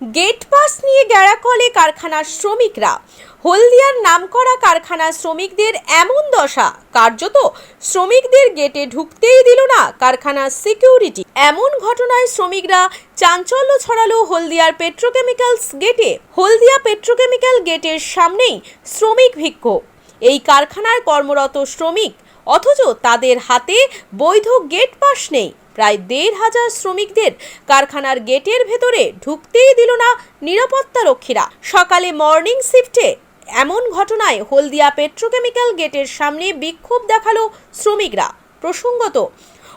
Gate pass নিয়ে গ্যাড়াকলে কারখানার শ্রমিকরা। হলদিয়ার নামকরা কারখানার শ্রমিকদের এমন দশা। কার্যত শ্রমিকদের গেটে ঢুকতেই দিল না কারখানার সিকিউরিটি। এমন ঘটনায় শ্রমিকরা চাঞ্চল্য ছড়ালো হলদিয়ার পেট্রোকেমিক্যালস গেটে। হলদিয়া পেট্রোকেমিক্যাল গেটের সামনেই শ্রমিক ভিক্ষোভ এই কারখানার কর্মরত শ্রমিক, অথচ তাদের হাতে বৈধ গেট পাস নেই। প্রায় দেড় হাজার শ্রমিকদের কারখানার গেটের ভেতরে ঢুকতেই দিল না নিরাপত্তা রক্ষীরা। সকালে মর্নিং শিফটে এমন ঘটনায় হলদিয়া পেট্রোকেমিক্যাল গেটের সামনে বিক্ষোভ দেখাল শ্রমিকরা। প্রসঙ্গত,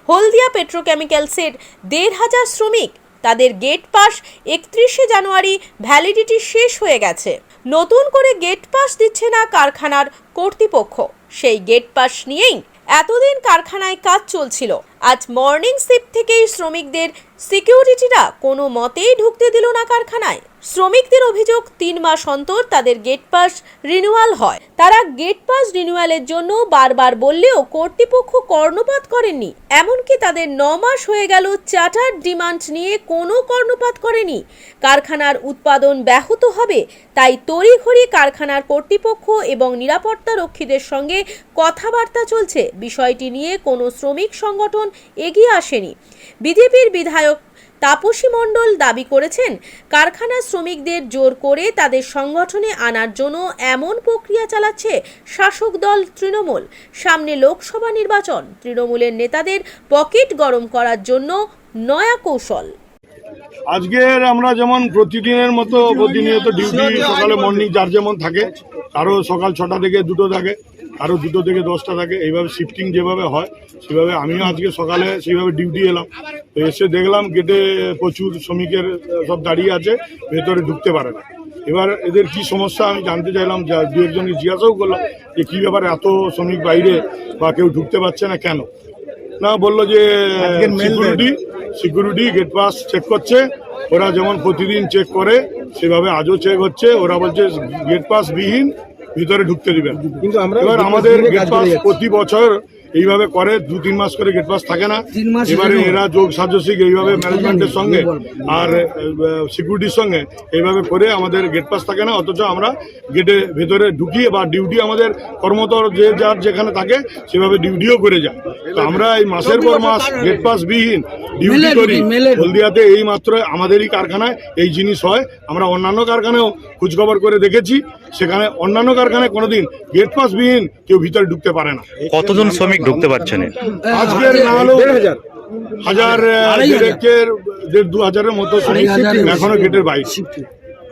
হলদিয়া পেট্রোকেমিক্যালসের দেড় হাজার শ্রমিক, তাদের গেট পাস একত্রিশে জানুয়ারি ভ্যালিডিটি শেষ হয়ে গেছে। নতুন করে গেট পাস দিচ্ছে না কারখানার কর্তৃপক্ষ। সেই গেট পাস নিয়েই এতদিন কারখানায় কাজ চলছিল। আজ মর্নিং শিফট থেকেই শ্রমিকদের সিকিউরিটিরা কোনো মতেই ঢুকতে দিল না কারখানায়। শ্রমিকদের অভিযোগ, তিন মাস অন্তর তাদের গেট পাস রিনিউয়াল হয়। তারা গেট পাস রিনিউয়ালের জন্য বারবার বললেও কর্তৃপক্ষ কর্ণপাত করেননি। এমনকি তাদের ন মাস হয়ে গেল চার্টার ডিমান্ড নিয়ে কোনো কর্ণপাত করেনি। কারখানার উৎপাদন ব্যাহত হবে, তাই তড়িঘড়ি কারখানার কর্তৃপক্ষ এবং নিরাপত্তা রক্ষীদের সঙ্গে কথাবার্তা চলছে। বিষয়টি নিয়ে কোনো শ্রমিক সংগঠন এগিয়ে আসেনি। বিজেপির বিধায়ক তাপসী মণ্ডল দাবি করেছেন, কারখানা শ্রমিকদের জোর করে তাদের সংগঠনে আনার জন্য এমন প্রক্রিয়া চালাচ্ছে শাসক দল তৃণমূল। সামনে লোকসভা নির্বাচন, তৃণমূলের নেতাদের পকেট গরম করার জন্য নয়া কৌশল। আজকের আমরা যেমন প্রতিদিনের মতো প্রতিনিয়ত ডিউটি, সকালে মর্নিং যার যেমন থাকে কারও সকাল ছটা থেকে দুটো থাকে। কারও দুটো থেকে দশটা থাকে এইভাবে শিফটিং যেভাবে হয় সেভাবে আমিও আজকে সকালে সেইভাবে ডিউটি এলাম। তো এসে দেখলাম গেটে প্রচুর শ্রমিকের সব দাঁড়িয়ে আছে ভেতরে ঢুকতে পারে না। এবার এদের কি সমস্যা আমি জানতে চাইলাম যা- দু একজনকে জিজ্ঞাসাও করলাম যে কী ব্যাপারে এত শ্রমিক বাইরে বা কেউ ঢুকতে পারছে না কেন? না বলল যে security security gate pass check করছে ওরা যেমন প্রতিদিন চেক করে সেভাবে আজও চেক হচ্ছে ওরা বলছে গেট পাস বিহীন ভিতরে ঢুকতে দিবেন। কিন্তু আমরা এবার আমাদের দিনে গেট পাস প্রতি বছর এইভাবে করে দু তিন মাস করে গেট পাস থাকে না। এবারে এরা যোগ সাজসিক এইভাবে ম্যানেজমেন্টের সঙ্গে আর সিকিউরিটির সঙ্গে এইভাবে করে আমাদের গেট পাস থাকে না অথচ আমরা গেটে ভেতরে ঢুকিয়ে বা ডিউটি আমাদের কর্মতর যে যার যেখানে থাকে সেভাবে ডিউটিও করে যায়। তো আমরা এই মাসের পর মাস গেট পাস বিহীন ডিউটি করি। হলদিয়াতে এই মাত্র আমাদেরই কারখানায় এই জিনিস হয়। আমরা অন্যান্য কারখানায়ও খোঁজখবর করে দেখেছি। সেখানে অন্যান্য কারখানায় কোনোদিন গেট পাস বিহীন কেউ ভিতরে ঢুকতে পারে না। কতজন শ্রমিক ঢুকতে পারছেন আজকের না হলেও হাজার। দেড়েকের দেড় দু হাজারের মতো শ্রমিক এখনও গেটের বাইরে।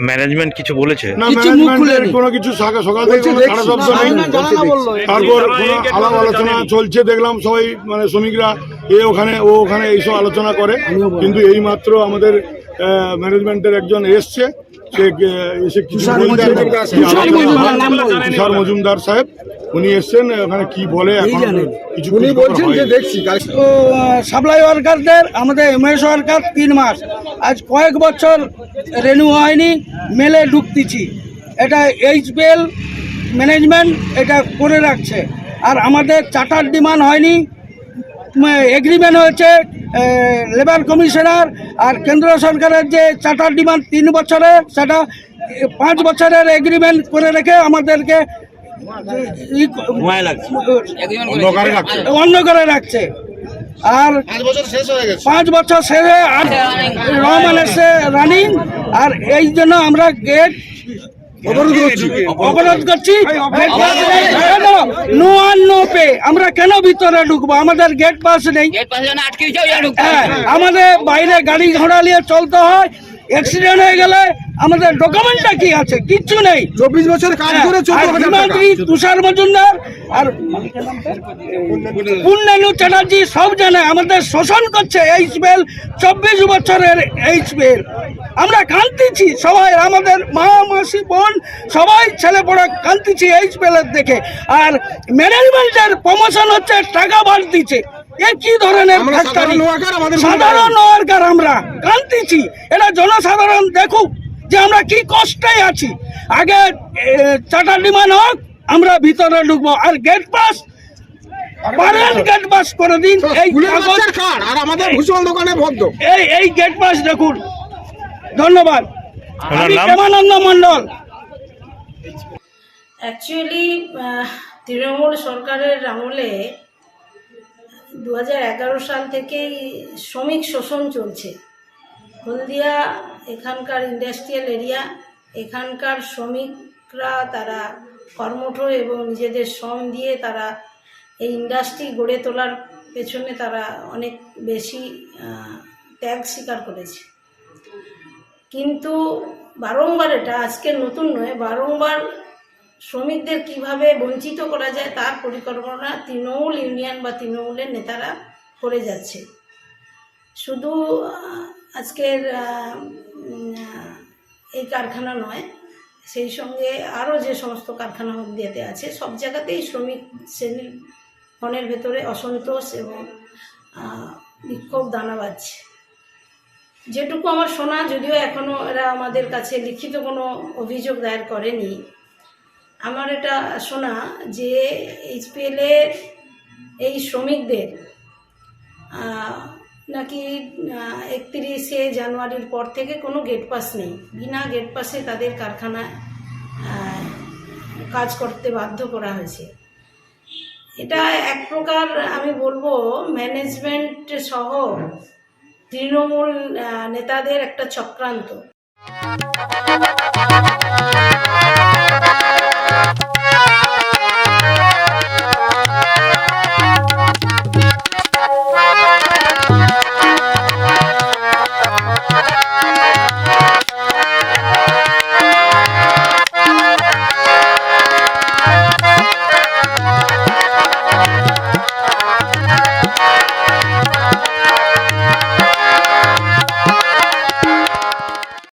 ম্যানেজমেন্ট কিছু বলেছে? না ম্যানেজমেন্টের কোনো কিছু সকাল সকাল থেকে কোনো সারা শব্দ নেই। তারপর আলাপ আলোচনা চলছে দেখলাম সবাই মানে শ্রমিকরা এ ওখানে ও ওখানে এইসব আলোচনা করে। কিন্তু এই মাত্র আমাদের ম্যানেজমেন্টের একজন এসছে। সে এসে কিছু তুষার মজুমদার সাহেব উনি এসছেন ওখানে কি বলে। কিছু উনি বলছেন যে। দেখছি তো সাপ্লাই ওয়ার্কারদের আমাদের এমএস ওয়ার্কার তিন মাস। আজ কয়েক বছর রেনিউ হয়নি মেলে ঢুকতেছি। এটা এইচপিএল ম্যানেজমেন্ট এটা করে রাখছে। আর আমাদের চার্টার ডিমান্ড হয়নি এগ্রিমেন্ট হয়েছে লেবার কমিশনার আর কেন্দ্র সরকারের যে চার্টার ডিমান্ড তিন বছরের সেটা পাঁচ বছরের এগ্রিমেন্ট করে রেখে আমাদেরকে অন্য করে রাখছে। আর পাঁচ বছর শেষ হয়ে গেছে। পাঁচ বছর শেষে আর রানিং আর এই জন্য আমরা গেট অবরোধ করছি। অবরোধ করছি। নো আর নো পে আমরা কেন ভিতরে ঢুকবো? আমাদের গেট পাস নেই। হ্যাঁ আমাদের বাইরে গাড়ি ঘোড়া নিয়ে চলতে হয়। অ্যাক্সিডেন্ট হয়ে গেলে আমাদের ডকুমেন্টটা কি আছে? কিচ্ছু নেই। চব্বিশ বছর কাজ করে টাকা হিমাদ্রি তুষার মজুমদার আর পূর্ণানু চ্যাটার্জি সব জানে। আমাদের শোষণ করছে এইচ বেল চব্বিশ বছরের এইচ বেল আমরা কান্দিছি সবাই আমাদের মা মাসি বোন সবাই ছেলে পড়া কান্দিছি এইচ বেলের দেখে। আর ম্যানেজমেন্টের প্রমোশন হচ্ছে টাকা বাড়তিছে এ কি ধরনের সাধারণ ওয়ার্কার, আমাদের সাধারণ আমরা কান্দিছি। এটা জনসাধারণ দেখুক যে আমরা কি কষ্টে আছি। আগে ডিমান্ড হোক আমরা ভিতরে ঢুকবো। আর গেট পাস পারেন গেট পাস করে দিন। এই আর আমাদের ভূষণ দোকানে বদ্ধ এই এই গেট পাস দেখুন। ধন্যবাদ। আমি প্রেমানন্দ অ্যাকচুয়ালি তৃণমূল সরকারের আমলে দু সাল থেকেই শ্রমিক শোষণ চলছে। হলদিয়া এখানকার ইন্ডাস্ট্রিয়াল এরিয়া এখানকার শ্রমিকরা তারা কর্মঠ এবং নিজেদের শ্রম দিয়ে তারা এই ইন্ডাস্ট্রি গড়ে তোলার পেছনে তারা অনেক বেশি ত্যাগ স্বীকার করেছে। কিন্তু বারংবার এটা আজকের নতুন নয়, বারংবার শ্রমিকদের কীভাবে বঞ্চিত করা যায় তার পরিকল্পনা তৃণমূল ইউনিয়ন বা তৃণমূলের নেতারা করে যাচ্ছে। শুধু আজকের এই কারখানা নয়, সেই সঙ্গে আরও যে সমস্ত কারখানা হলদিয়াতে আছে, সব জায়গাতেই শ্রমিক শ্রেণির মনের ভেতরে অসন্তোষ এবং বিক্ষোভ দানা বাজছে যেটুকু আমার শোনা, যদিও এখনও এরা আমাদের কাছে লিখিত কোনো অভিযোগ দায়ের করেনি। আমার এটা শোনা যে এইচপিএলের এই শ্রমিকদের নাকি একত্রিশে জানুয়ারির পর থেকে কোনো গেট পাস নেই। বিনা গেট পাসে তাদের কারখানায় কাজ করতে বাধ্য করা হয়েছে। এটা এক প্রকার আমি বলব ম্যানেজমেন্ট সহ তৃণমূল নেতাদের একটা চক্রান্ত।